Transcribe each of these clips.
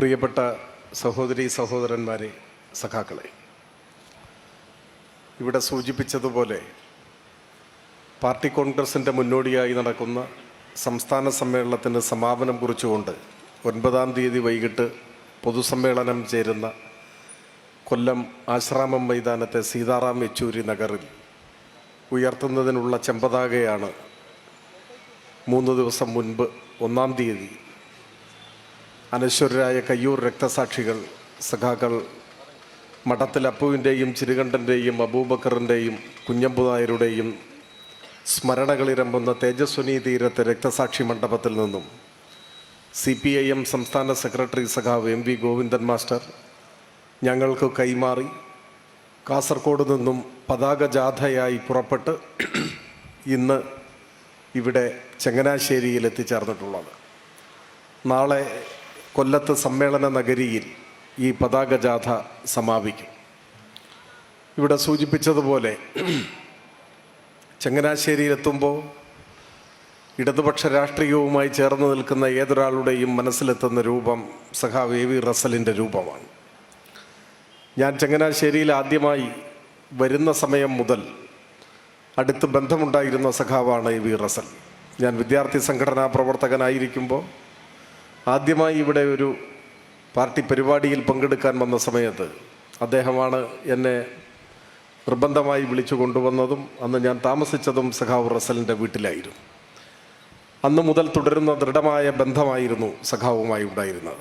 പ്രിയപ്പെട്ട സഹോദരി സഹോദരന്മാരെ സഖാക്കളെ ഇവിടെ സൂചിപ്പിച്ചതുപോലെ പാർട്ടി കോൺഗ്രസിന്റെ മുന്നോടിയായി നടക്കുന്ന സംസ്ഥാന സമ്മേളനത്തിന് സമാപനം കുറിച്ചുകൊണ്ട് ഒൻപതാം തീയതി വൈകിട്ട് പൊതുസമ്മേളനം ചേരുന്ന കൊല്ലം ആശ്രാമം മൈതാനത്തെ സീതാറാം യെച്ചൂരി നഗറിൽ ഉയർത്തുന്നതിനുള്ള ചെമ്പതാകയാണ് മൂന്ന് ദിവസം മുൻപ് ഒന്നാം തീയതി അനശ്വരരായ കയ്യൂർ രക്തസാക്ഷികൾ സഖാക്കൾ മഠത്തിൽ അപ്പുവിന്റെയും ചിരുകണ്ഠന്റെയും അബൂബക്കറിന്റെയും കുഞ്ഞമ്പുനായരുടെയും സ്മരണകളിരമ്പുന്ന തേജസ്വനി തീരത്തെ രക്തസാക്ഷി മണ്ഡപത്തിൽ നിന്നും സി പി ഐ എം സംസ്ഥാന സെക്രട്ടറി സഖാവ് എം വി ഗോവിന്ദൻ മാസ്റ്റർ ഞങ്ങൾക്ക് കൈമാറി കാസർഗോഡ് നിന്നും പതാക ജാഥയായി പുറപ്പെട്ട് ഇന്ന് ഇവിടെ ചങ്ങനാശ്ശേരിയിൽ എത്തിച്ചേർന്നിട്ടുള്ളത്. നാളെ കൊല്ലത്ത് സമ്മേളന നഗരിയിൽ ഈ പതാക ജാഥ സമാപിക്കും. ഇവിടെ സൂചിപ്പിച്ചതുപോലെ ചങ്ങനാശ്ശേരിയിലെത്തുമ്പോൾ ഇടതുപക്ഷ രാഷ്ട്രീയവുമായി ചേർന്ന് നിൽക്കുന്ന ഏതൊരാളുടെയും മനസ്സിലെത്തുന്ന രൂപം സഖാവ് എ വി റസലിന്റെ രൂപമാണ്. ഞാൻ ചങ്ങനാശ്ശേരിയിൽ ആദ്യമായി വരുന്ന സമയം മുതൽ അടുത്ത് ബന്ധമുണ്ടായിരുന്ന സഖാവാണ് എ വി റസൽ. ഞാൻ വിദ്യാർത്ഥി സംഘടനാ പ്രവർത്തകനായിരിക്കുമ്പോൾ ആദ്യമായി ഇവിടെ ഒരു പാർട്ടി പരിപാടിയിൽ പങ്കെടുക്കാൻ വന്ന സമയത്ത് അദ്ദേഹമാണ് എന്നെ നിർബന്ധമായി വിളിച്ചു കൊണ്ടുവന്നതും അന്ന് ഞാൻ താമസിച്ചതും സഖാവ് റസലിന്റെ വീട്ടിലായിരുന്നു. അന്ന് മുതൽ തുടരുന്ന ദൃഢമായ ബന്ധമായിരുന്നു സഖാവുമായി ഉണ്ടായിരുന്നത്.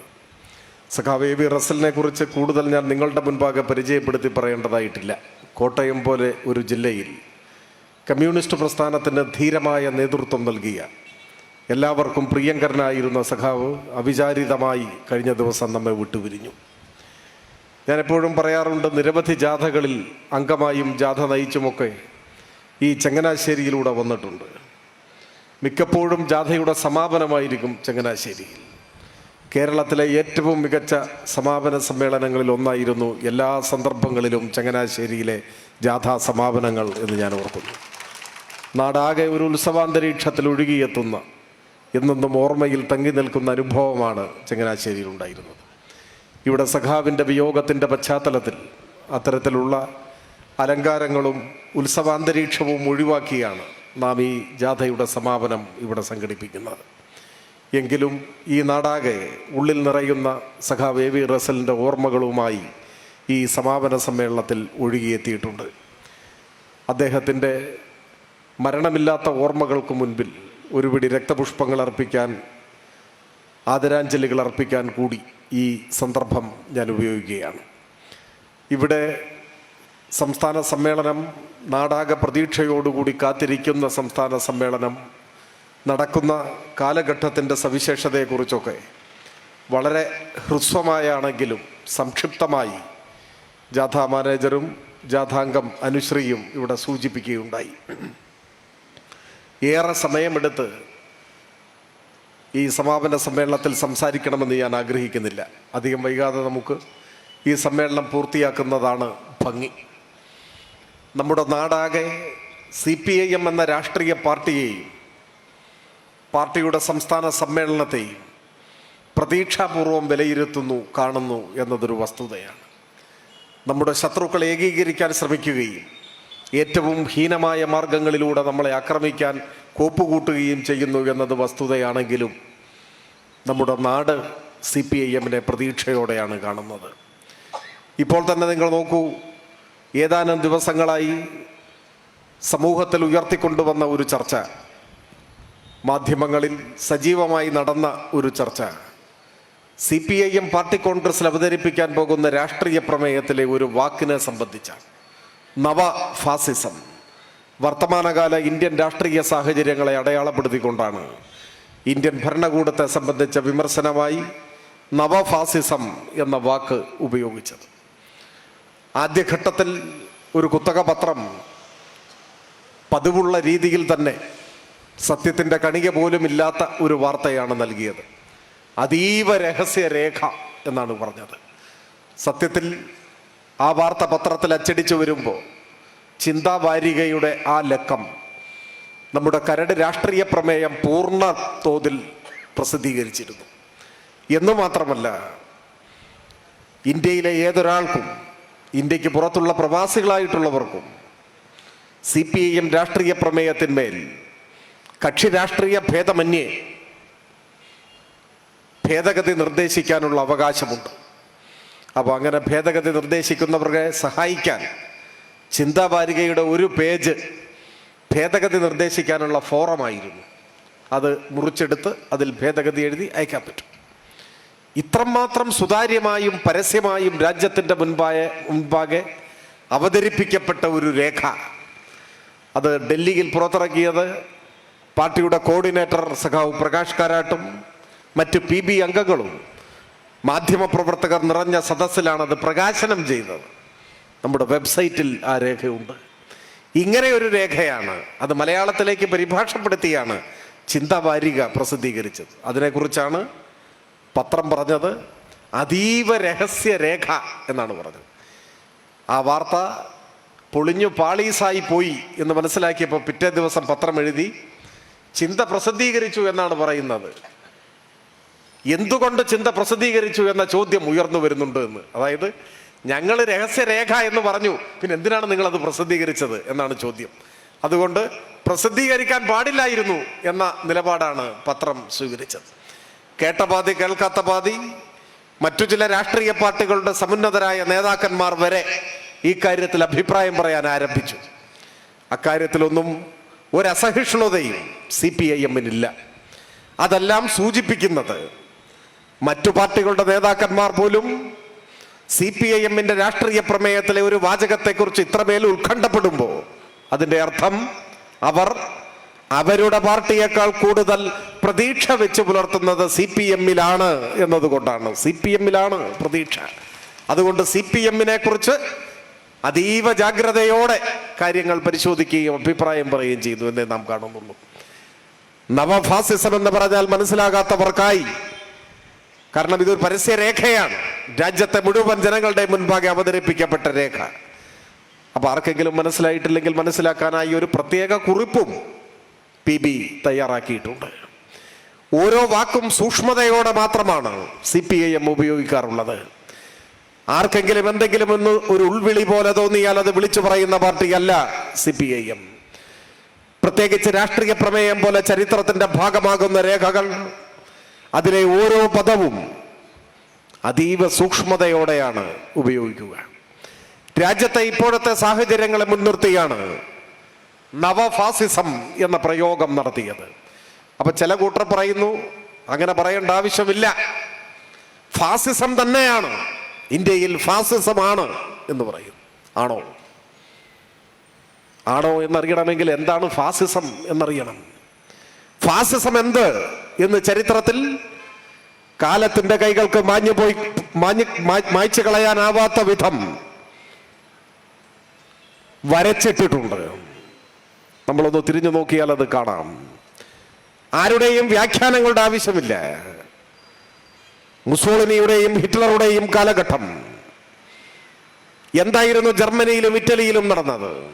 സഖാവ് എ വി റസലിനെ കുറിച്ച് കൂടുതൽ ഞാൻ നിങ്ങളുടെ മുൻപാകെ പരിചയപ്പെടുത്തി പറയേണ്ടതായിട്ടില്ല. കോട്ടയം പോലെ ഒരു ജില്ലയിൽ കമ്മ്യൂണിസ്റ്റ് പ്രസ്ഥാനത്തിന് ധീരമായ നേതൃത്വം നൽകിയ എല്ലാവർക്കും പ്രിയങ്കരനായിരുന്ന സഖാവ് അവിചാരിതമായി കഴിഞ്ഞ ദിവസം നമ്മെ വിട്ടുപിരിഞ്ഞു. ഞാനെപ്പോഴും പറയാറുണ്ട് നിരവധി ജാഥകളിൽ അംഗമായും ജാഥ നയിച്ചുമൊക്കെ ഈ ചങ്ങനാശ്ശേരിയിലൂടെ വന്നിട്ടുണ്ട്. മിക്കപ്പോഴും ജാഥയുടെ സമാപനമായിരിക്കും ചങ്ങനാശ്ശേരിയിൽ. കേരളത്തിലെ ഏറ്റവും മികച്ച സമാപന സമ്മേളനങ്ങളിൽ ഒന്നായിരുന്നു എല്ലാ സന്ദർഭങ്ങളിലും ചങ്ങനാശ്ശേരിയിലെ ജാഥാ സമാപനങ്ങൾ എന്ന് ഞാൻ ഓർക്കുന്നു. നാടാകെ ഒരു ഉത്സവാന്തരീക്ഷത്തിൽ ഒഴുകിയെത്തുന്ന എന്നെന്നും ഓർമ്മയിൽ തങ്ങി നിൽക്കുന്ന അനുഭവമാണ് ചങ്ങനാശ്ശേരിയിൽ ഉണ്ടായിരുന്നത് ഇവിടെ സഖാവിന്റെ വിയോഗത്തിന്റെ പശ്ചാത്തലത്തിൽ അത്തരത്തിലുള്ള അലങ്കാരങ്ങളും ഉത്സവാന്തരീക്ഷവും ഒഴിവാക്കിയാണ് നാം ഈ ജാഥയുടെ സമാപനം ഇവിടെ സംഘടിപ്പിക്കുന്നത്. എങ്കിലും ഈ നാടാകെ ഉള്ളിൽ നിറയുന്ന സഖാവ് എ വി റസലിന്റെ ഓർമ്മകളുമായി ഈ സമാപന സമ്മേളനത്തിൽ ഒഴുകിയെത്തിയിട്ടുണ്ട്. അദ്ദേഹത്തിന്റെ മരണമില്ലാത്ത ഓർമ്മകൾക്ക് മുൻപിൽ ഒരുപിടി രക്തപുഷ്പങ്ങൾ അർപ്പിക്കാൻ ആദരാഞ്ജലികൾ അർപ്പിക്കാൻ കൂടി ഈ സന്ദർഭം ഞാൻ ഉപയോഗിക്കുകയാണ്. ഇവിടെ സംസ്ഥാന സമ്മേളനം നാടാക പ്രതീക്ഷയോടുകൂടി കാത്തിരിക്കുന്ന സംസ്ഥാന സമ്മേളനം നടക്കുന്ന കാലഘട്ടത്തിന്റെ സവിശേഷതയെക്കുറിച്ചൊക്കെ വളരെ ഹ്രസ്വമായാണെങ്കിലും സംക്ഷിപ്തമായി ജാഥാ മാനേജറും ജാഥാംഗം അനുശ്രീയും ഇവിടെ സൂചിപ്പിക്കുകയുണ്ടായി. ഏറെ സമയമെടുത്ത് ഈ സമാപന സമ്മേളനത്തിൽ സംസാരിക്കണമെന്ന് ഞാൻ ആഗ്രഹിക്കുന്നില്ല. അധികം വൈകാതെ നമുക്ക് ഈ സമ്മേളനം പൂർത്തിയാക്കുന്നതാണ് ഭംഗി. നമ്മുടെ നാടാകെ സി പി ഐ എം എന്ന രാഷ്ട്രീയ പാർട്ടിയെയും പാർട്ടിയുടെ സംസ്ഥാന സമ്മേളനത്തെയും പ്രതീക്ഷാപൂർവം വിലയിരുത്തുന്നു കാണുന്നു എന്നതൊരു വസ്തുതയാണ്. നമ്മുടെ ശത്രുക്കളെ ഏകീകരിക്കാൻ ശ്രമിക്കുകയും ഏറ്റവും ഹീനമായ മാർഗങ്ങളിലൂടെ നമ്മളെ ആക്രമിക്കാൻ കോപ്പുകൂട്ടുകയും ചെയ്യുന്നു എന്നത് വസ്തുതയാണെങ്കിലും നമ്മുടെ നാട് സി പി ഐ എമ്മിനെ പ്രതീക്ഷയോടെയാണ് കാണുന്നത്. ഇപ്പോൾ തന്നെ നിങ്ങൾ നോക്കൂ ഏതാനും ദിവസങ്ങളായി സമൂഹത്തിൽ ഉയർത്തിക്കൊണ്ടുവന്ന ഒരു ചർച്ച മാധ്യമങ്ങളിൽ സജീവമായി നടന്ന ഒരു ചർച്ച. C P I M party കോൺഗ്രസിൽ അവതരിപ്പിക്കാൻ പോകുന്ന രാഷ്ട്രീയ പ്രമേയത്തിലെ ഒരു വാക്കിനെ സംബന്ധിച്ചാണ്. നവ ഫാസിസം വർത്തമാനകാല ഇന്ത്യൻ രാഷ്ട്രീയ സാഹചര്യങ്ങളെ അടയാളപ്പെടുത്തിക്കൊണ്ടാണ് ഇന്ത്യൻ ഭരണകൂടത്തെ സംബന്ധിച്ച വിമർശനമായി നവഫാസിസം എന്ന വാക്ക് ഉപയോഗിച്ചത്. ആദ്യഘട്ടത്തിൽ ഒരു കുത്തക പത്രം പതിവുള്ള രീതിയിൽ തന്നെ സത്യത്തിന്റെ കണിക പോലും ഇല്ലാത്ത ഒരു വാർത്തയാണ് നൽകിയത്. അതീവ രഹസ്യരേഖ എന്നാണ് പറഞ്ഞത്. സത്യത്തിൽ ആ വാർത്ത പത്രത്തിൽ അച്ചടിച്ചു വരുമ്പോൾ ചിന്താവാരികയുടെ ആ ലക്കം നമ്മുടെ കരട് രാഷ്ട്രീയ പ്രമേയം പൂർണ തോതിൽ പ്രസിദ്ധീകരിച്ചിരുന്നു. എന്ന് മാത്രമല്ല ഇന്ത്യയിലെ ഏതൊരാൾക്കും ഇന്ത്യയ്ക്ക് പുറത്തുള്ള പ്രവാസികളായിട്ടുള്ളവർക്കും സി പി ഐ എം രാഷ്ട്രീയ പ്രമേയത്തിന്മേൽ കക്ഷി രാഷ്ട്രീയ ഭേദമന്യേ ഭേദഗതി നിർദ്ദേശിക്കാനുള്ള അവകാശമുണ്ട്. അപ്പോൾ അങ്ങനെ ഭേദഗതി നിർദ്ദേശിക്കുന്നവരെ സഹായിക്കാൻ ചിന്താവാരികയുടെ ഒരു പേജ് ഭേദഗതി നിർദ്ദേശിക്കാനുള്ള ഫോറമായിരുന്നു. അത് മുറിച്ചെടുത്ത് അതിൽ ഭേദഗതി എഴുതി അയക്കാൻ പറ്റും. ഇത്രമാത്രം സുതാര്യമായും പരസ്യമായും രാജ്യത്തിന്റെ മുൻപായ മുൻപാകെ അവതരിപ്പിക്കപ്പെട്ട ഒരു രേഖ. അത് ഡൽഹിയിൽ പുറത്തിറക്കിയത് പാർട്ടിയുടെ കോർഡിനേറ്റർ സഖാവ് പ്രകാശ് കാരാട്ടും മറ്റ് പി ബി അംഗങ്ങളും മാധ്യമപ്രവർത്തകർ നിറഞ്ഞ സദസ്സിലാണ് അത് പ്രകാശനം ചെയ്തത്. നമ്മുടെ വെബ്സൈറ്റിൽ ആ രേഖയുണ്ട്. ഇങ്ങനെ ഒരു രേഖയാണ് അത് മലയാളത്തിലേക്ക് പരിഭാഷപ്പെടുത്തിയാണ് ചിന്താവാരിക പ്രസിദ്ധീകരിച്ചത്. അതിനെക്കുറിച്ചാണ് പത്രം പറഞ്ഞത്. അതീവ രഹസ്യ രേഖ എന്നാണ് പറഞ്ഞത്. ആ വാർത്ത പൊളിഞ്ഞു പാളീസായി പോയി എന്ന് മനസ്സിലാക്കിയപ്പോൾ പിറ്റേ ദിവസം പത്രം എഴുതി ചിന്ത പ്രസിദ്ധീകരിച്ചു എന്നാണ് പറയുന്നത്. എന്തുകൊണ്ട് ചിന്ത പ്രസിദ്ധീകരിച്ചു എന്ന ചോദ്യം ഉയർന്നു വരുന്നുണ്ട് എന്ന്. അതായത് ഞങ്ങൾ രഹസ്യരേഖ എന്ന് പറഞ്ഞു പിന്നെ എന്തിനാണ് നിങ്ങൾ അത് പ്രസിദ്ധീകരിച്ചത് എന്നാണ് ചോദ്യം. അതുകൊണ്ട് പ്രസിദ്ധീകരിക്കാൻ പാടില്ലായിരുന്നു എന്ന നിലപാടാണ് പത്രം സ്വീകരിച്ചത്. കേട്ട പാതി കേൾക്കാത്ത പാതി മറ്റു ചില രാഷ്ട്രീയ പാർട്ടികളുടെ സമുന്നതരായ നേതാക്കന്മാർ വരെ ഈ കാര്യത്തിൽ അഭിപ്രായം പറയാൻ ആരംഭിച്ചു. അക്കാര്യത്തിലൊന്നും ഒരസഹിഷ്ണുതയും സി പി ഐ എമ്മിനില്ല. അതെല്ലാം സൂചിപ്പിക്കുന്നത് മറ്റു പാർട്ടികളുടെ നേതാക്കന്മാർ പോലും സി പി ഐ എമ്മിന്റെ രാഷ്ട്രീയ പ്രമേയത്തിലെ ഒരു വാചകത്തെക്കുറിച്ച് ഇത്രമേൽ ഉത്കണ്ഠപ്പെടുമ്പോൾ അതിന്റെ അർത്ഥം അവർ അവരുടെ പാർട്ടിയേക്കാൾ കൂടുതൽ പ്രതീക്ഷ വെച്ച് പുലർത്തുന്നത് സി പി എമ്മിലാണ് എന്നതുകൊണ്ടാണ്. സി പി എമ്മിലാണ് പ്രതീക്ഷ. അതുകൊണ്ട് സി പി എമ്മിനെ കുറിച്ച് അതീവ ജാഗ്രതയോടെ കാര്യങ്ങൾ പരിശോധിക്കുകയും അഭിപ്രായം പറയുകയും ചെയ്യുന്നു എന്നേ നാം കാണുന്നുള്ളൂ. നവഫാസിസം എന്ന് പറഞ്ഞാൽ മനസ്സിലാകാത്തവർക്കായി കാരണം ഇതൊരു പരസ്യ രേഖയാണ്. രാജ്യത്തെ മുഴുവൻ ജനങ്ങളുടെ മുൻപാകെ അവതരിപ്പിക്കപ്പെട്ട രേഖ. അപ്പൊ ആർക്കെങ്കിലും മനസ്സിലായിട്ടില്ലെങ്കിൽ മനസ്സിലാക്കാനായി ഒരു പ്രത്യേക കുറിപ്പും പി ബി തയ്യാറാക്കിയിട്ടുണ്ട്. ഓരോ വാക്കും സൂക്ഷ്മതയോടെ മാത്രമാണ് സി പി ഐ എം ഉപയോഗിക്കാറുള്ളത്. ആർക്കെങ്കിലും എന്തെങ്കിലും ഒന്ന് ഒരു ഉൾവിളി പോലെ തോന്നിയാൽ അത് വിളിച്ചു പറയുന്ന പാർട്ടിയല്ല സി പി ഐ എം. പ്രത്യേകിച്ച് രാഷ്ട്രീയ പ്രമേയം പോലെ ചരിത്രത്തിന്റെ ഭാഗമാകുന്ന രേഖകൾ അതിലെ ഓരോ പദവും അതീവ സൂക്ഷ്മതയോടെയാണ് ഉപയോഗിക്കുക. രാജ്യത്തെ ഇപ്പോഴത്തെ സാഹചര്യങ്ങളെ മുൻനിർത്തിയാണ് നവഫാസിസം എന്ന പ്രയോഗം നടത്തിയത്. അപ്പൊ ചില കൂട്ടർ പറയുന്നു അങ്ങനെ പറയേണ്ട ആവശ്യമില്ല. ഫാസിസം തന്നെയാണ് ഇന്ത്യയിൽ ഫാസിസമാണ് എന്ന് പറയും. ആണോ? ആണോ എന്നറിയണമെങ്കിൽ എന്താണ് ഫാസിസം എന്നറിയണം. ഫാസിസം എന്ത് എന്ന് ചരിത്രത്തിൽ കാലത്തിന്റെ കൈകൾക്ക് മാഞ്ഞു പോയി മാഞ്ഞു മായ്ച്ചു കളയാനാവാത്ത വിധം വരച്ചിട്ടിട്ടുണ്ട്. നമ്മളൊന്ന് തിരിഞ്ഞു നോക്കിയാൽ അത് കാണാം. ആരുടെയും വ്യാഖ്യാനങ്ങളുടെ ആവശ്യമില്ല. മുസോളിനിയുടെയും ഹിറ്റ്ലറുടെയും കാലഘട്ടം. എന്തായിരുന്നു ജർമ്മനിയിലും ഇറ്റലിയിലും നടന്നത്?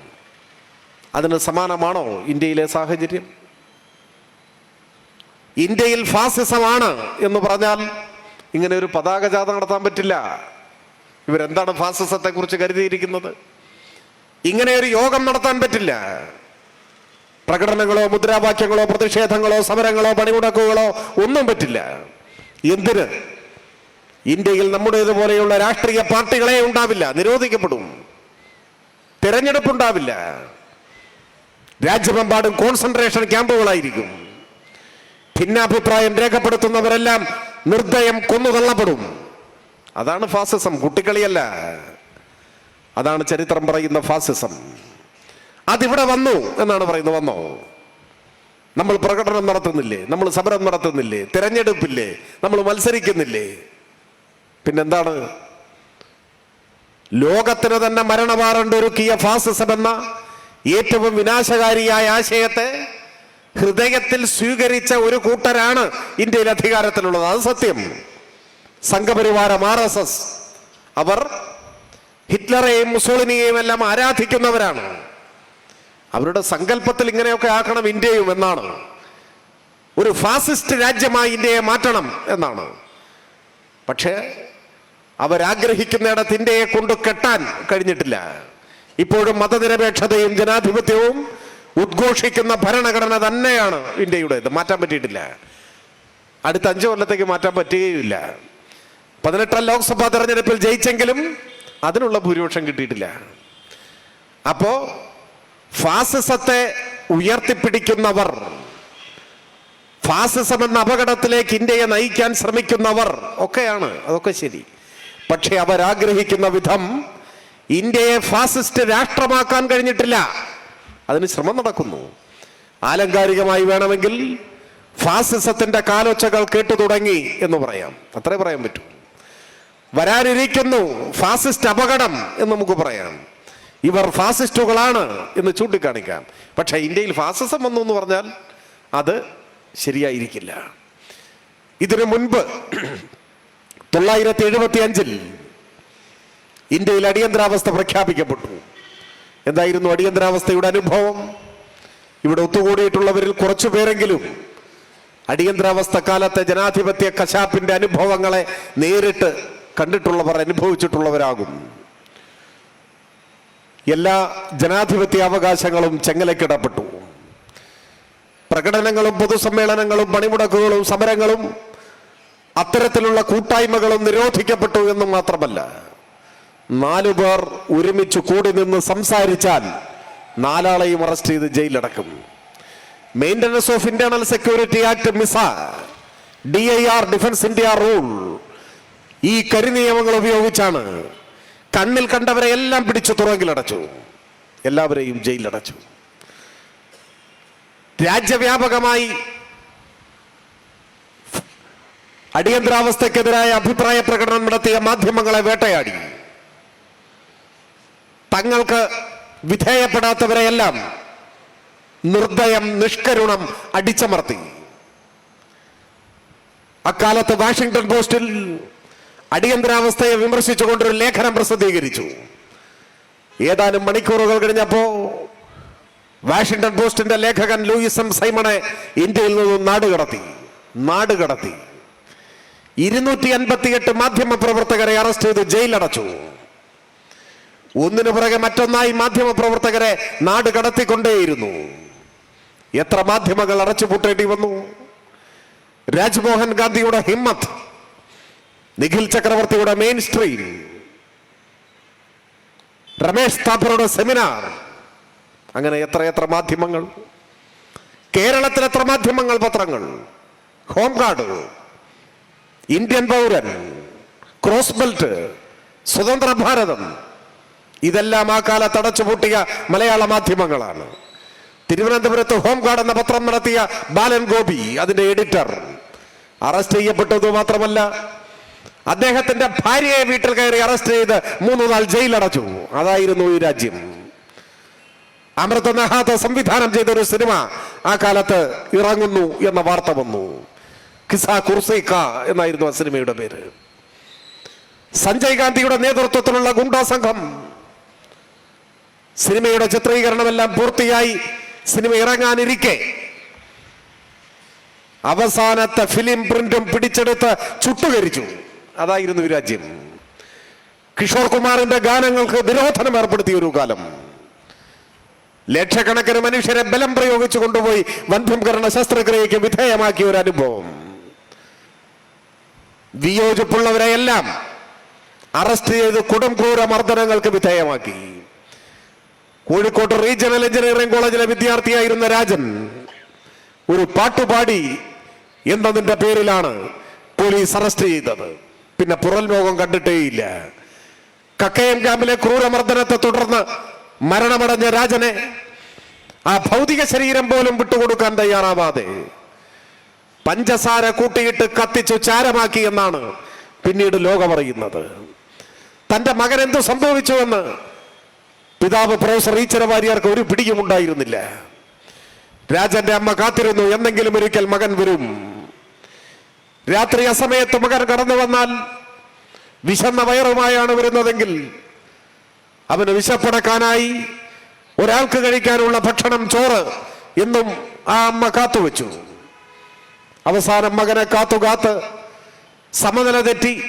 അതിന് സമാനമാണോ ഇന്ത്യയിലെ സാഹചര്യം? ഇന്ത്യയിൽ ഫാസിസമാണ് എന്ന് പറഞ്ഞാൽ ഇങ്ങനെ ഒരു പതാക ജാഥ നടത്താൻ പറ്റില്ല. ഇവരെന്താണ് ഫാസിസത്തെ കുറിച്ച് കരുതിയിരിക്കുന്നത്? ഇങ്ങനെ ഒരു യോഗം നടത്താൻ പറ്റില്ല. പ്രകടനങ്ങളോ മുദ്രാവാക്യങ്ങളോ പ്രതിഷേധങ്ങളോ സമരങ്ങളോ പണിമുടക്കുകളോ ഒന്നും പറ്റില്ല. എന്തിന്? ഇന്ത്യയിൽ നമ്മുടേതുപോലെയുള്ള രാഷ്ട്രീയ പാർട്ടികളെ ഉണ്ടാവില്ല നിരോധിക്കപ്പെടും. തിരഞ്ഞെടുപ്പുണ്ടാവില്ല. രാജ്യമെമ്പാടും കോൺസെൻട്രേഷൻ ക്യാമ്പുകളായിരിക്കും. ഭിന്നാഭിപ്രായം രേഖപ്പെടുത്തുന്നവരെല്ലാം നിർദ്ദയം കൊന്നുതള്ളപ്പെടും അതാണ് ഫാസിസം കുട്ടികളിയല്ല. അതാണ് ചരിത്രം പറയുന്ന ഫാസിസം. അതിവിടെ വന്നു എന്നാണ് പറയുന്നത് വന്നോ. നമ്മൾ പ്രകടനം നടത്തുന്നില്ലേ? നമ്മൾ സമരം നടത്തുന്നില്ലേ? തിരഞ്ഞെടുപ്പില്ലേ? നമ്മൾ മത്സരിക്കുന്നില്ലേ? പിന്നെന്താണ്? ലോകത്തിന് തന്നെ മരണമാറണ്ടൊരുക്കിയ ഫാസിസം എന്ന ഏറ്റവും വിനാശകാരിയായ ആശയത്തെ ഹൃദയത്തിൽ സ്വീകരിച്ച ഒരു കൂട്ടരാണ് ഇന്ത്യയിൽ അധികാരത്തിലുള്ളത്. അത് സത്യം. സംഘപരിവാരം ആർ എസ് എസ്. അവർ ഹിറ്റ്ലറെയും മുസോളിനിയെയും എല്ലാം ആരാധിക്കുന്നവരാണ്. അവരുടെ സങ്കല്പത്തിൽ ഇങ്ങനെയൊക്കെ ആക്കണം ഇന്ത്യയും എന്നാണ്. ഒരു ഫാസിസ്റ്റ് രാജ്യമായി ഇന്ത്യയെ മാറ്റണം എന്നാണ്. പക്ഷേ അവരാഗ്രഹിക്കുന്നിടത്ത് ഇന്ത്യയെ കൊണ്ടു കെട്ടാൻ കഴിഞ്ഞിട്ടില്ല. ഇപ്പോഴും മതനിരപേക്ഷതയും ജനാധിപത്യവും ഉദ്ഘോഷിക്കുന്ന ഭരണഘടന തന്നെയാണ് ഇന്ത്യയുടേത്. മാറ്റാൻ പറ്റിയിട്ടില്ല. അടുത്ത അഞ്ചു കൊല്ലത്തേക്ക് മാറ്റാൻ പറ്റുകയില്ല പതിനെട്ടാം ലോക്സഭാ തെരഞ്ഞെടുപ്പിൽ ജയിച്ചെങ്കിലും അതിനുള്ള ഭൂരിപക്ഷം കിട്ടിയിട്ടില്ല. അപ്പോ ഫാസിസത്തെ ഉയർത്തിപ്പിടിക്കുന്നവർ ഫാസിസം എന്ന അപകടത്തിലേക്ക് ഇന്ത്യയെ നയിക്കാൻ ശ്രമിക്കുന്നവർ ഒക്കെയാണ്. അതൊക്കെ ശരി. പക്ഷെ അവരാഗ്രഹിക്കുന്ന വിധം ഇന്ത്യയെ ഫാസിസ്റ്റ് രാഷ്ട്രമാക്കാൻ കഴിഞ്ഞിട്ടില്ല. അതിന് ശ്രമം നടക്കുന്നു. ആലങ്കാരികമായി വേണമെങ്കിൽ ഫാസിസത്തിന്റെ കാലൊച്ചകൾ കേട്ടു തുടങ്ങി എന്ന് പറയാം. അത്രേ പറയാൻ പറ്റൂ. വരാനിരിക്കുന്നു ഫാസിസ്റ്റ് അപകടം എന്ന് നമുക്ക് പറയാം. ഇവർ ഫാസിസ്റ്റുകളാണ് എന്ന് ചൂണ്ടിക്കാണിക്കാം. പക്ഷേ ഇന്ത്യയിൽ ഫാസിസം വന്നു എന്ന് പറഞ്ഞാൽ അത് ശരിയായിരിക്കില്ല. ഇതിനു മുൻപ് തൊള്ളായിരത്തി എഴുപത്തി അഞ്ചിൽ ഇന്ത്യയിൽ അടിയന്തരാവസ്ഥ പ്രഖ്യാപിക്കപ്പെട്ടു. എന്തായിരുന്നു അടിയന്തരാവസ്ഥയുടെ അനുഭവം? ഇവിടെ ഒത്തുകൂടിയിട്ടുള്ളവരിൽ കുറച്ചു പേരെങ്കിലും അടിയന്തരാവസ്ഥ കാലത്തെ ജനാധിപത്യ കശാപ്പിന്റെ അനുഭവങ്ങളെ നേരിട്ട് കണ്ടിട്ടുള്ളവർ അനുഭവിച്ചിട്ടുള്ളവരാകും. എല്ലാ ജനാധിപത്യ അവകാശങ്ങളും ചെങ്ങലക്കിടപ്പെട്ടു പ്രകടനങ്ങളും പൊതുസമ്മേളനങ്ങളും പണിമുടക്കുകളും സമരങ്ങളും അത്തരത്തിലുള്ള കൂട്ടായ്മകളും നിരോധിക്കപ്പെട്ടു എന്നും മാത്രമല്ല. നാലു പേർ ഒരുമിച്ച് കൂടി നിന്ന് സംസാരിച്ചാൽ നാലാളെയും അറസ്റ്റ് ചെയ്ത് ജയിലടക്കും maintenance of internal security act MISA D I R defence India rule ഈ കരിനിയമങ്ങൾ ഉപയോഗിച്ചാണ് കണ്ണിൽ കണ്ടവരെ എല്ലാം പിടിച്ചു തുറങ്കിലടച്ചു. എല്ലാവരെയും ജയിലിലടച്ചു. രാജ്യവ്യാപകമായി അടിയന്തരാവസ്ഥക്കെതിരായ അഭിപ്രായ പ്രകടനം നടത്തിയ മാധ്യമങ്ങളെ വേട്ടയാടി. തങ്ങൾക്ക് വിധേയപ്പെടാത്തവരെയെല്ലാം നിർദ്ദയം നിഷ്കരുണം അടിച്ചമർത്തി. അക്കാലത്ത് വാഷിംഗ്ടൺ പോസ്റ്റിൽ അടിയന്തരാവസ്ഥയെ വിമർശിച്ചുകൊണ്ടൊരു ലേഖനം പ്രസിദ്ധീകരിച്ചു. ഏതാനും മണിക്കൂറുകൾ കഴിഞ്ഞപ്പോ വാഷിംഗ്ടൺ പോസ്റ്റിന്റെ ലേഖകൻ ലൂയിസ് എം സൈമണെ ഇന്ത്യയിൽ നിന്നും നാടുകടത്തി നാടുകടത്തി ഇരുന്നൂറ്റി അൻപത്തിയെട്ട് മാധ്യമ പ്രവർത്തകരെ അറസ്റ്റ് ചെയ്ത് ജയിലടച്ചു. ഒന്നിനു പുറകെ മറ്റൊന്നായി മാധ്യമ പ്രവർത്തകരെ നാട് കടത്തിക്കൊണ്ടേയിരുന്നു. എത്ര മാധ്യമങ്ങൾ അടച്ചുപൂട്ടേണ്ടി വന്നു? രാജ്മോഹൻ ഗാന്ധിയുടെ ഹിമ്മത്ത് നിഖിൽ ചക്രവർത്തിയുടെ മെയിൻ സ്ട്രീം രമേശ് താപ്പറുടെ സെമിനാർ അങ്ങനെ എത്ര എത്ര മാധ്യമങ്ങൾ കേരളത്തിൽ എത്ര മാധ്യമങ്ങൾ പത്രങ്ങൾ ഹോം ഗാർഡ് ഇന്ത്യൻ പൗരൻ ക്രോസ് ബെൽറ്റ് സ്വതന്ത്ര ഭാരതം ഇതെല്ലാം ആ കാലത്ത് അടച്ചുപൂട്ടിയ മലയാള മാധ്യമങ്ങളാണ്. തിരുവനന്തപുരത്ത് ഹോം ഗാർഡ് എന്ന പത്രം നടത്തിയ ബാലൻ ഗോപി അതിന്റെ എഡിറ്റർ അറസ്റ്റ് ചെയ്യപ്പെട്ടത് മാത്രമല്ല അദ്ദേഹത്തിന്റെ ഭാര്യയെ വീട്ടിൽ കയറി അറസ്റ്റ് ചെയ്ത് മൂന്ന് നാൾ ജയിലടച്ചു. അതായിരുന്നു ഈ രാജ്യം. അമൃത നഹാത്ത സംവിധാനം ചെയ്ത ഒരു സിനിമ ആ കാലത്ത് ഇറങ്ങുന്നു എന്ന വാർത്ത വന്നു. കിസാ കുർസൈക്ക എന്നായിരുന്നു ആ സിനിമയുടെ പേര്. സഞ്ജയ് ഗാന്ധിയുടെ നേതൃത്വത്തിലുള്ള ഗുണ്ടാ സംഘം സിനിമയുടെ ചിത്രീകരണമെല്ലാം പൂർത്തിയായി. സിനിമ ഇറങ്ങാനിരിക്കെ. അവസാനത്തെ ഫിലിം പ്രിന്റും പിടിച്ചെടുത്ത് ചുട്ടുകരിച്ചു. അതായിരുന്നു രാജ്യം. കിഷോർ കുമാറിന്റെ ഗാനങ്ങൾക്ക് നിരോധനം ഏർപ്പെടുത്തിയ ഒരു കാലം. ലക്ഷക്കണക്കിന് മനുഷ്യരെ ബലം പ്രയോഗിച്ചു കൊണ്ടുപോയി വന്ധ്യംകരണ ശസ്ത്രക്രിയയ്ക്ക് വിധേയമാക്കിയ ഒരു അനുഭവം. വിയോജിപ്പുള്ളവരെയെല്ലാം അറസ്റ്റ് ചെയ്ത് കൊടുംക്രൂര മർദ്ദനങ്ങൾക്ക് വിധേയമാക്കി. കോഴിക്കോട് റീജിയണൽ എഞ്ചിനീയറിംഗ് കോളേജിലെ വിദ്യാർത്ഥിയായിരുന്ന രാജൻ ഒരു പാട്ടുപാടി എന്നതിന്റെ പേരിലാണ് പോലീസ് അറസ്റ്റ് ചെയ്തത്. പിന്നെ പുറൽ ലോകം കണ്ടിട്ടേയില്ല. കക്കയം ക്യാമ്പിലെ ക്രൂരമർദ്ദനത്തെ തുടർന്ന് മരണമടഞ്ഞ രാജനെ ആ ഭൗതിക ശരീരം പോലും വിട്ടുകൊടുക്കാൻ തയ്യാറാവാതെ പഞ്ചസാര കൂട്ടിയിട്ട് കത്തിച്ചു ചാരമാക്കി എന്നാണ് പിന്നീട് ലോകമറിയുന്നത് തന്റെ മകൻ എന്തു സംഭവിച്ചുവെന്ന് പിതാവ് പ്രൊഫസർ ഈച്ചര വാര്യർക്ക് ഒരു പിടിയും ഉണ്ടായിരുന്നില്ല. രാജന്റെ അമ്മ കാത്തിരുന്നു എന്തെങ്കിലും ഒരിക്കൽ മകൻ വരും. രാത്രി അസമയത്ത് മകൻ കടന്നു വന്നാൽ വിശന്ന വയറുമായാണ് വരുന്നതെങ്കിൽ അവന് വിശപ്പടക്കാനായി ഒരാൾക്ക് കഴിക്കാനുള്ള ഭക്ഷണം ചോറ് എന്നും ആ അമ്മ കാത്തുവെച്ചു. അവസാനം മകനെ കാത്തു കാത്ത് സമനില തെറ്റി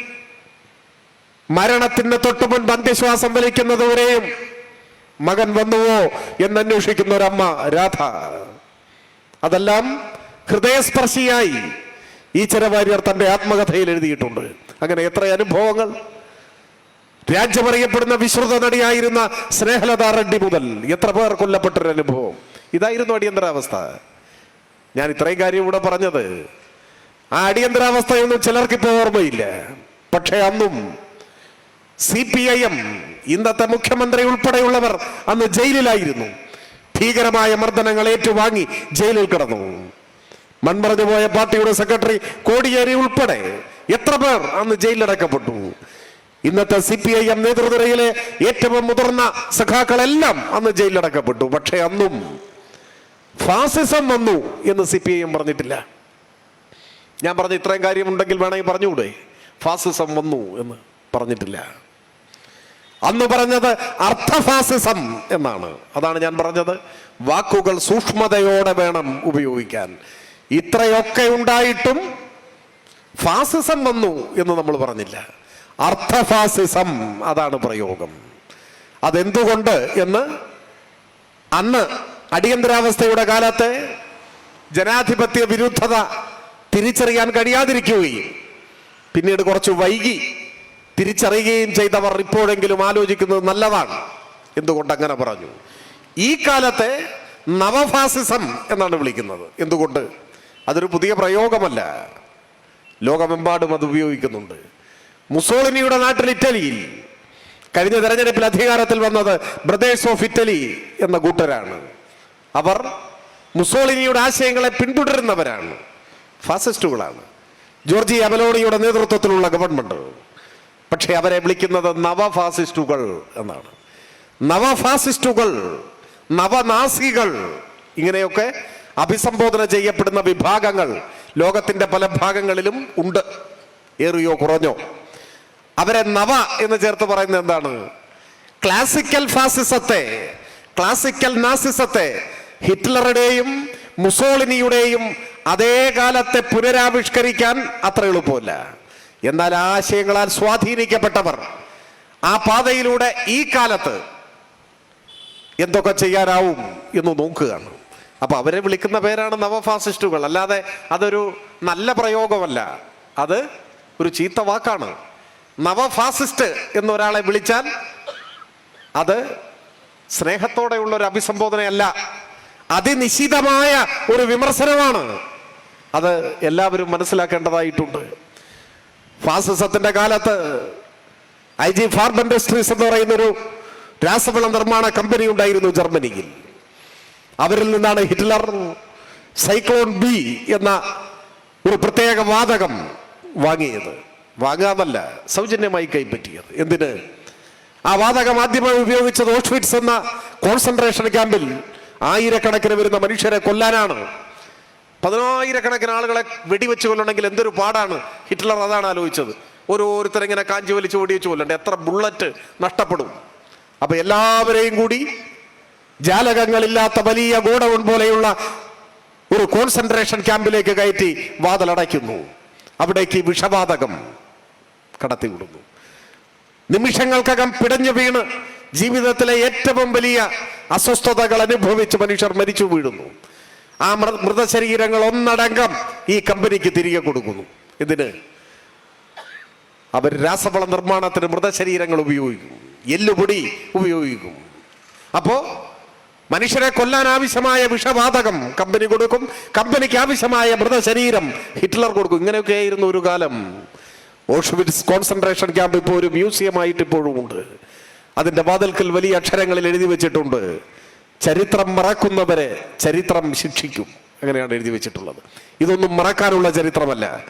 മരണത്തിന് തൊട്ടുമുൻപ് അന്ത്യശ്വാസം വലിക്കുന്നതുവരെയും മകൻ വന്നുവോ എന്ന് എന്നന്വേഷിക്കുന്ന ഒരമ്മ രാധ. അതെല്ലാം ഹൃദയസ്പർശിയായി ഈ ചെരവാര്യർ തന്റെ ആത്മകഥയിൽ എഴുതിയിട്ടുണ്ട്. അങ്ങനെ എത്ര അനുഭവങ്ങൾ? രാജ്യമറിയപ്പെടുന്ന വിശ്രുത നടിയായിരുന്ന സ്നേഹലത റെഡ്ഡി മുതൽ എത്ര പേർ കൊല്ലപ്പെട്ടൊരു അനുഭവം? ഇതായിരുന്നു അടിയന്തരാവസ്ഥ. ഞാൻ ഇത്രയും കാര്യം ഇവിടെ പറഞ്ഞത്. ആ അടിയന്തരാവസ്ഥയൊന്നും ചിലർക്കിപ്പോൾ ഓർമ്മയില്ല. പക്ഷേ അന്നും സി പി ഐ എം ഇന്നത്തെ മുഖ്യമന്ത്രി ഉൾപ്പെടെയുള്ളവർ അന്ന് ജയിലിലായിരുന്നു. ഭീകരമായ മർദ്ദനങ്ങൾ ഏറ്റുവാങ്ങി ജയിലിൽ കിടന്നു. മൺമറഞ്ഞു പോയ പാർട്ടിയുടെ സെക്രട്ടറി കോടിയേരി ഉൾപ്പെടെ എത്ര പേർ അന്ന് ജയിലിലടക്കപ്പെട്ടു. ഇന്നത്തെ സി പി ഐ എം നേതൃനിരയിലെ ഏറ്റവും മുതിർന്ന സഖാക്കളെല്ലാം അന്ന് ജയിലിലടക്കപ്പെട്ടു. പക്ഷേ അന്നും ഫാസിസം വന്നു എന്ന് സി പി ഐ എം പറഞ്ഞിട്ടില്ല. ഞാൻ പറഞ്ഞ ഇത്രയും കാര്യമുണ്ടെങ്കിൽ വേണമെങ്കിൽ പറഞ്ഞുകൂടെ? ഫാസിസം വന്നു എന്ന് പറഞ്ഞിട്ടില്ല. അന്ന് പറഞ്ഞത് അർത്ഥഫാസിസം എന്നാണ്. അതാണ് ഞാൻ പറഞ്ഞത്. വാക്കുകൾ സൂക്ഷ്മതയോടെ വേണം ഉപയോഗിക്കാൻ. ഇത്രയൊക്കെ ഉണ്ടായിട്ടും ഫാസിസം വന്നു എന്ന് നമ്മൾ പറഞ്ഞില്ല. അർത്ഥഫാസിസം അതാണ് പ്രയോഗം. അതെന്തുകൊണ്ട് എന്ന് അന്ന് അടിയന്തരാവസ്ഥയുടെ കാലത്ത് ജനാധിപത്യ വിരുദ്ധത തിരിച്ചറിയാൻ കഴിയാതിരിക്കുകയും പിന്നീട് കുറച്ച് വൈകി തിരിച്ചറിയുകയും ചെയ്തവർ ഇപ്പോഴെങ്കിലും ആലോചിക്കുന്നത് നല്ലതാണ് എന്തുകൊണ്ട് അങ്ങനെ പറഞ്ഞു? ഈ കാലത്തെ നവഫാസിസം എന്നാണ് വിളിക്കുന്നത്. എന്തുകൊണ്ട്? അതൊരു പുതിയ പ്രയോഗമല്ല. ലോകമെമ്പാടും അത് ഉപയോഗിക്കുന്നുണ്ട്. മുസോളിനിയുടെ നാട്ടിൽ ഇറ്റലിയിൽ കഴിഞ്ഞ തെരഞ്ഞെടുപ്പിൽ അധികാരത്തിൽ വന്നത് ബ്രദേഴ്സ് ഓഫ് ഇറ്റലി എന്ന കൂട്ടരാണ്. അവർ മുസോളിനിയുടെ ആശയങ്ങളെ പിന്തുടരുന്നവരാണ്. ഫാസിസ്റ്റുകളാണ്. ജോർജി അബലോണിയുടെ നേതൃത്വത്തിലുള്ള ഗവൺമെന്റ്. പക്ഷേ അവരെ വിളിക്കുന്നത് നവഫാസിസ്റ്റുകൾ എന്നാണ്. നവഫാസിസ്റ്റുകൾ നവനാസികൾ ഇങ്ങനെയൊക്കെ അഭിസംബോധന ചെയ്യപ്പെടുന്ന വിഭാഗങ്ങൾ ലോകത്തിന്റെ പല ഭാഗങ്ങളിലും ഉണ്ട്. ഏറിയോ കുറഞ്ഞോ. അവരെ നവ എന്ന് ചേർത്ത് പറയുന്നത് എന്താണ്? ക്ലാസിക്കൽ ഫാസിസത്തെ ക്ലാസിക്കൽ നാസിസത്തെ ഹിറ്റ്ലറുടെയും മുസോളിനിയുടെയും അതേ കാലത്തെ പുനരാവിഷ്കരിക്കാൻ അത്ര എളുപ്പമല്ല. എന്നാൽ ആശയങ്ങളാൽ സ്വാധീനിക്കപ്പെട്ടവർ ആ പാതയിലൂടെ ഈ കാലത്ത് എന്തൊക്കെ ചെയ്യാനാവും എന്ന് നോക്കുകയാണ്. അപ്പൊ അവരെ വിളിക്കുന്ന പേരാണ് നവഫാസിസ്റ്റുകൾ. അല്ലാതെ അതൊരു നല്ല പ്രയോഗമല്ല. അത് ഒരു ചീത്ത വാക്കാണ്. നവഫാസിസ്റ്റ് എന്നൊരാളെ വിളിച്ചാൽ അത് സ്നേഹത്തോടെയുള്ള ഒരു അഭിസംബോധനയല്ല. അതിനിശിതമായ ഒരു വിമർശനമാണ്. അത് എല്ലാവരും മനസ്സിലാക്കേണ്ടതായിട്ടുണ്ട്. ഫാസിസത്തിന്റെ കാലത്ത് ഐ ജി ഫാർമ ഇൻഡസ്ട്രീസ് എന്ന് പറയുന്ന ഒരു രാസവള നിർമ്മാണ കമ്പനി ഉണ്ടായിരുന്നു ജർമ്മനിയിൽ. അവരിൽ നിന്നാണ് ഹിറ്റ്ലർ സൈക്ലോൺ ബി എന്ന ഒരു പ്രത്യേക വാതകം വാങ്ങിയത്. വാങ്ങാമല്ല സൗജന്യമായി കൈപ്പറ്റിയത്. എന്തിന്? ആ വാതകം ആദ്യമായി ഉപയോഗിച്ചത് ഓഷ്വിറ്റ്സ് എന്ന കോൺസെൻട്രേഷൻ ക്യാമ്പിൽ ആയിരക്കണക്കിന് വരുന്ന മനുഷ്യരെ കൊല്ലാനാണ് പതിനായിരക്കണക്കിന് ആളുകളെ വെടിവെച്ച് കൊല്ലണമെങ്കിൽ എന്തൊരു പാടാണ്? ഹിറ്റ്ലർ അതാണ് ആലോചിച്ചത്. ഓരോരുത്തരിങ്ങനെ കാഞ്ചി വലിച്ച് ഓടിവെച്ച് കൊല്ലണ്ടേ എത്ര ബുള്ളറ്റ് നഷ്ടപ്പെടും. അപ്പൊ എല്ലാവരെയും കൂടി ജാലകങ്ങളില്ലാത്ത വലിയ ഗോഡൗൺ പോലെയുള്ള ഒരു കോൺസെൻട്രേഷൻ ക്യാമ്പിലേക്ക് കയറ്റി വാതിലടയ്ക്കുന്നു. അവിടേക്ക് വിഷവാതകം കടത്തിവിടുന്നു. നിമിഷങ്ങൾക്കകം പിടഞ്ഞു വീണ് ജീവിതത്തിലെ ഏറ്റവും വലിയ അസ്വസ്ഥതകൾ അനുഭവിച്ച് മനുഷ്യർ മരിച്ചു വീഴുന്നു. ആ മൃതശരീരങ്ങൾ ഒന്നടങ്കം ഈ കമ്പനിക്ക് തിരികെ കൊടുക്കുന്നു. ഇതിന് അവർ രാസവള നിർമ്മാണത്തിന് മൃതശരീരങ്ങൾ ഉപയോഗിക്കും. എല്ലുപൊടി ഉപയോഗിക്കും. അപ്പോ മനുഷ്യരെ കൊല്ലാൻ ആവശ്യമായ വിഷവാതകം കമ്പനി കൊടുക്കും. കമ്പനിക്ക് ആവശ്യമായ മൃതശരീരം ഹിറ്റ്ലർ കൊടുക്കും. ഇങ്ങനെയൊക്കെ ആയിരുന്നു ഒരു കാലം. ഓഷ്വിറ്റ്സ് കോൺസെൻട്രേഷൻ ക്യാമ്പ് ഇപ്പോൾ ഒരു മ്യൂസിയമായിട്ട് ഇപ്പോഴും ഉണ്ട് അതിന്റെ വാതിൽക്കൽ വലിയ അക്ഷരങ്ങളിൽ എഴുതി വെച്ചിട്ടുണ്ട്. ചരിത്രം മറക്കുന്നവരെ ചരിത്രം ശിക്ഷിക്കും. അങ്ങനെയാണ് എഴുതി വെച്ചിട്ടുള്ളത്. ഇതൊന്നും മറക്കാനുള്ള ചരിത്രമല്ല.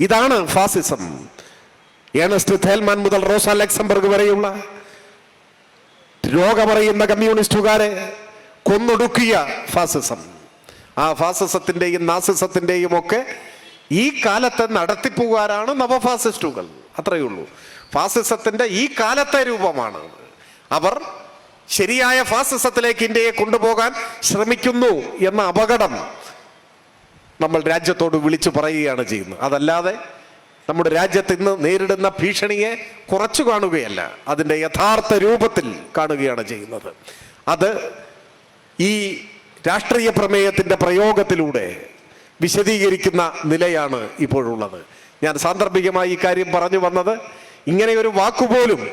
ഇതാണ് ഫാസിസം. ഏണസ്റ്റ് തേൽമാൻ മുതൽ റോസ ലക്സംബർഗ് വരെയുള്ള രോഗമറിയുന്ന കമ്മ്യൂണിസ്റ്റുകാരെ കൊന്നൊടുക്കിയ ഫാസിസം. ആ ഫാസിസത്തിന്റെയും നാസിസത്തിന്റെയും ഒക്കെ ഈ കാലത്തെ നടത്തിപ്പുകാരാണ് നവഫാസിസ്റ്റുകൾ. അത്രയേ ഉള്ളൂ. ഫാസിസത്തിന്റെ ഈ കാലത്തെ രൂപമാണ്. അവർ ശരിയായ ഫാസിസത്തിലേക്ക് ഇന്ത്യയെ കൊണ്ടുപോകാൻ ശ്രമിക്കുന്നു എന്ന അപകടം നമ്മൾ രാജ്യത്തോട് വിളിച്ചു പറയുകയാണ് ചെയ്യുന്നത്. അതല്ലാതെ നമ്മുടെ രാജ്യത്ത് ഇന്ന് നേരിടുന്ന ഭീഷണിയെ കുറച്ചു കാണുകയല്ല അതിന്റെ യഥാർത്ഥ രൂപത്തിൽ കാണുകയാണ് ചെയ്യുന്നത്. അത് ഈ രാഷ്ട്രീയ പ്രമേയത്തിന്റെ പ്രയോഗത്തിലൂടെ വിശദീകരിക്കുന്ന നിലയാണ് ഇപ്പോഴുള്ളത്. ഞാൻ സാന്ദർഭികമായി ഈ കാര്യം പറഞ്ഞു വന്നത് ഇങ്ങനെയൊരു വാക്കുപോലും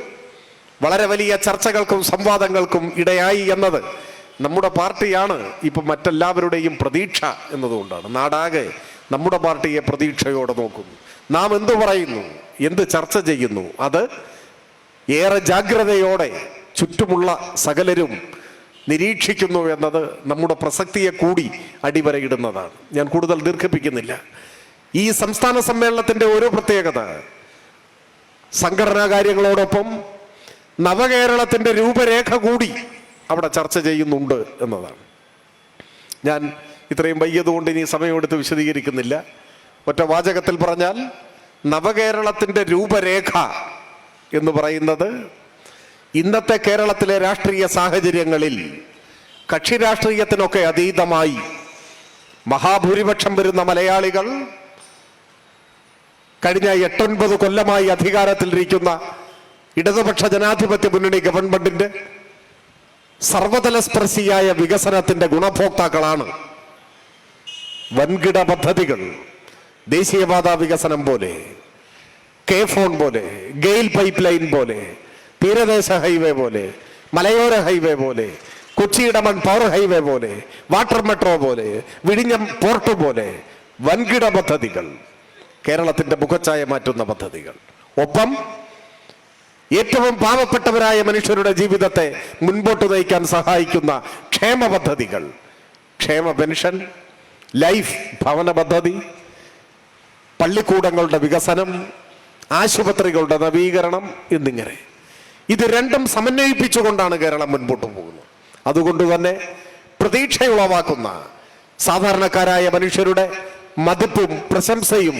വളരെ വലിയ ചർച്ചകൾക്കും സംവാദങ്ങൾക്കും ഇടയായി എന്നത് നമ്മുടെ പാർട്ടിയാണ്. ഇപ്പം മറ്റെല്ലാവരുടെയും പ്രതീക്ഷ എന്നതുകൊണ്ടാണ്. നാടാകെ നമ്മുടെ പാർട്ടിയെ പ്രതീക്ഷയോടെ നോക്കുന്നു. നാം എന്തു പറയുന്നു? എന്ത് ചർച്ച ചെയ്യുന്നു? അത് ഏറെ ജാഗ്രതയോടെ ചുറ്റുമുള്ള സകലരും നിരീക്ഷിക്കുന്നു എന്നത് നമ്മുടെ പ്രസക്തിയെ കൂടി അടിവരയിടുന്നതാണ്. ഞാൻ കൂടുതൽ ദീർഘിപ്പിക്കുന്നില്ല. ഈ സംസ്ഥാന സമ്മേളനത്തിന്റെ ഒരു പ്രത്യേകത സംഘടനാ കാര്യങ്ങളോടൊപ്പം നവകേരളത്തിന്റെ രൂപരേഖ കൂടി അവിടെ ചർച്ച ചെയ്യുന്നുണ്ട് എന്നതാണ്. ഞാൻ ഇത്രയും വൈകിയതുകൊണ്ട് ഇനി സമയമെടുത്ത് വിശദീകരിക്കുന്നില്ല. ഒറ്റ വാചകത്തിൽ പറഞ്ഞാൽ നവകേരളത്തിന്റെ രൂപരേഖ എന്ന് പറയുന്നത് ഇന്നത്തെ കേരളത്തിലെ രാഷ്ട്രീയ സാഹചര്യങ്ങളിൽ കക്ഷി രാഷ്ട്രീയത്തിനൊക്കെ അതീതമായി മഹാഭൂരിപക്ഷം വരുന്ന മലയാളികൾ കഴിഞ്ഞ എട്ടൊൻപത് കൊല്ലമായി അധികാരത്തിലിരിക്കുന്ന ഇടതുപക്ഷ ജനാധിപത്യ മുന്നണി ഗവൺമെന്റിന്റെ സർവതല സ്പർശിയായ വികസനത്തിന്റെ ഗുണഭോക്താക്കളാണ് വൻകിട പദ്ധതികൾ ദേശീയപാത വികസനം പോലെ കെ ഫോൺ പോലെ ഗെയിൽ പൈപ്പ് ലൈൻ പോലെ തീരദേശ ഹൈവേ പോലെ മലയോര ഹൈവേ പോലെ കൊച്ചിയിടമൺ പവർ ഹൈവേ പോലെ വാട്ടർ മെട്രോ പോലെ വിഴിഞ്ഞം പോർട്ട് പോലെ വൻകിട പദ്ധതികൾ കേരളത്തിന്റെ മുഖച്ഛായ മാറ്റുന്ന പദ്ധതികൾ. ഒപ്പം ഏറ്റവും പാവപ്പെട്ടവരായ മനുഷ്യരുടെ ജീവിതത്തെ മുൻപോട്ട് നയിക്കാൻ സഹായിക്കുന്ന ക്ഷേമ പദ്ധതികൾ. ക്ഷേമ പെൻഷൻ ലൈഫ് ഭവന പദ്ധതി പള്ളിക്കൂടങ്ങളുടെ വികസനം ആശുപത്രികളുടെ നവീകരണം എന്നിങ്ങനെ. ഇത് രണ്ടും സമന്വയിപ്പിച്ചുകൊണ്ടാണ് കേരളം മുൻപോട്ട് പോകുന്നത്. അതുകൊണ്ട് തന്നെ പ്രതീക്ഷയുളവാക്കുന്ന സാധാരണക്കാരായ മനുഷ്യരുടെ മതിപ്പും പ്രശംസയും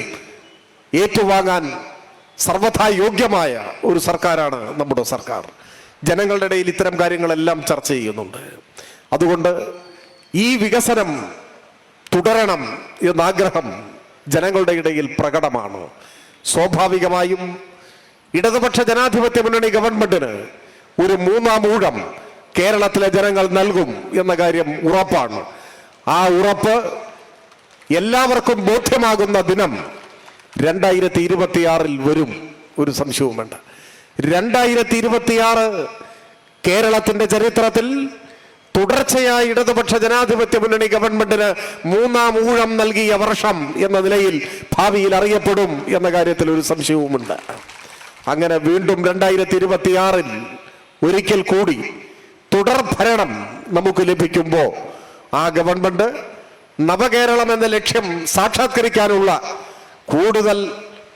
ഏറ്റുവാങ്ങാൻ സർവഥാ യോഗ്യമായ ഒരു സർക്കാരാണ് നമ്മുടെ സർക്കാർ. ജനങ്ങളുടെ ഇടയിൽ ഇത്തരം കാര്യങ്ങളെല്ലാം ചർച്ച ചെയ്യുന്നുണ്ട്. അതുകൊണ്ട് ഈ വികസനം തുടരണം എന്നാഗ്രഹം ജനങ്ങളുടെ ഇടയിൽ പ്രകടമാണ്. സ്വാഭാവികമായും ഇടതുപക്ഷ ജനാധിപത്യ മുന്നണി ഗവൺമെന്റിന് ഒരു മൂന്നാം ഊഴം കേരളത്തിലെ ജനങ്ങൾ നൽകും എന്ന കാര്യം ഉറപ്പാണ്. ആ ഉറപ്പ് എല്ലാവർക്കും ബോധ്യമാകുന്ന ദിനം രണ്ടായിരത്തി ഇരുപത്തിയാറിൽ വരും ഒരു സംശയവും വേണ്ട. രണ്ടായിരത്തി ഇരുപത്തിയാറ് കേരളത്തിന്റെ ചരിത്രത്തിൽ തുടർച്ചയായ ഇടതുപക്ഷ ജനാധിപത്യ മുന്നണി ഗവൺമെന്റിന് മൂന്നാം ഊഴം നൽകിയ വർഷം എന്ന നിലയിൽ ഭാവിയിൽ അറിയപ്പെടും എന്ന കാര്യത്തിൽ ഒരു സംശയവുമുണ്ട്. അങ്ങനെ വീണ്ടും രണ്ടായിരത്തി ഇരുപത്തിയാറിൽ ഒരിക്കൽ കൂടി തുടർ ഭരണം നമുക്ക് ലഭിക്കുമ്പോൾ ആ ഗവൺമെന്റ് നവകേരളം എന്ന ലക്ഷ്യം സാക്ഷാത്കരിക്കാനുള്ള കൂടുതൽ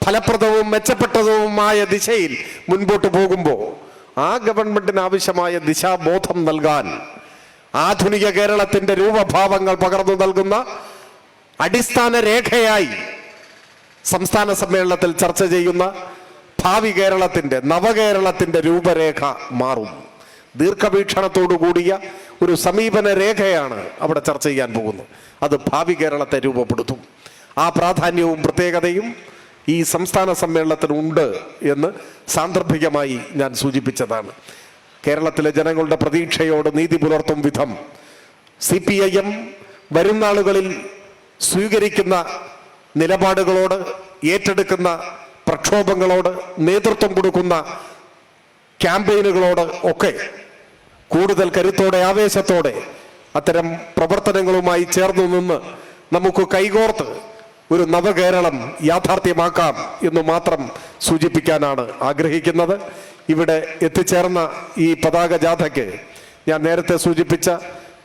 ഫലപ്രദവും മെച്ചപ്പെട്ടതുമായ ദിശയിൽ മുൻപോട്ട് പോകുമ്പോൾ ആ ഗവൺമെന്റിന് ആവശ്യമായ ദിശാബോധം നൽകാൻ ആധുനിക കേരളത്തിന്റെ രൂപഭാവങ്ങൾ പകർന്നു നൽകുന്ന അടിസ്ഥാന രേഖയായി സംസ്ഥാന സമ്മേളനത്തിൽ ചർച്ച ചെയ്യുന്ന ഭാവി കേരളത്തിന്റെ നവകേരളത്തിന്റെ രൂപരേഖ മാറും. ദീർഘവീക്ഷണത്തോടു കൂടിയ ഒരു സമീപന രേഖയാണ് അവിടെ ചർച്ച ചെയ്യാൻ പോകുന്നത്. അത് ഭാവി കേരളത്തെ രൂപപ്പെടുത്തും. ആ പ്രാധാന്യവും പ്രത്യേകതയും ഈ സംസ്ഥാന സമ്മേളനത്തിനുണ്ട് എന്ന് സാന്ദർഭികമായി ഞാൻ സൂചിപ്പിച്ചതാണ്. കേരളത്തിലെ ജനങ്ങളുടെ പ്രതീക്ഷയോട് നീതി പുലർത്തും വിധം സി പി ഐ എം വരും നാളുകളിൽ സ്വീകരിക്കുന്ന നിലപാടുകളോട് ഏറ്റെടുക്കുന്ന പ്രക്ഷോഭങ്ങളോട് നേതൃത്വം കൊടുക്കുന്ന ക്യാമ്പയിനുകളോട് ഒക്കെ കൂടുതൽ കരുത്തോടെ ആവേശത്തോടെ അത്തരം പ്രവർത്തനങ്ങളുമായി ചേർന്നു നിന്ന് നമുക്ക് കൈകോർത്ത് ഒരു നവകേരളം യാഥാർത്ഥ്യമാക്കാം എന്ന് മാത്രം സൂചിപ്പിക്കാനാണ് ആഗ്രഹിക്കുന്നത്. ഇവിടെ എത്തിച്ചേർന്ന ഈ പതാക ജാഥയ്ക്ക് ഞാൻ നേരത്തെ സൂചിപ്പിച്ച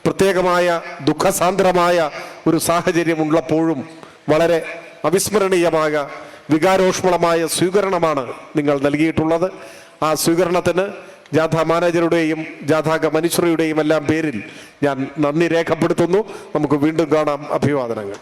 പ്രത്യേകമായ ദുഃഖസാന്ദ്രമായ ഒരു സാഹചര്യമുള്ളപ്പോഴും വളരെ അവിസ്മരണീയമായ വികാരോഷ്മളമായ സ്വീകരണമാണ് നിങ്ങൾ നൽകിയിട്ടുള്ളത്. ആ സ്വീകരണത്തിന് ജാഥ മാനേജറുടെയും ജാഥാക മനുഷ്യരുടെയും എല്ലാം പേരിൽ ഞാൻ നന്ദി രേഖപ്പെടുത്തുന്നു. നമുക്ക് വീണ്ടും കാണാം അഭിവാദനങ്ങൾ.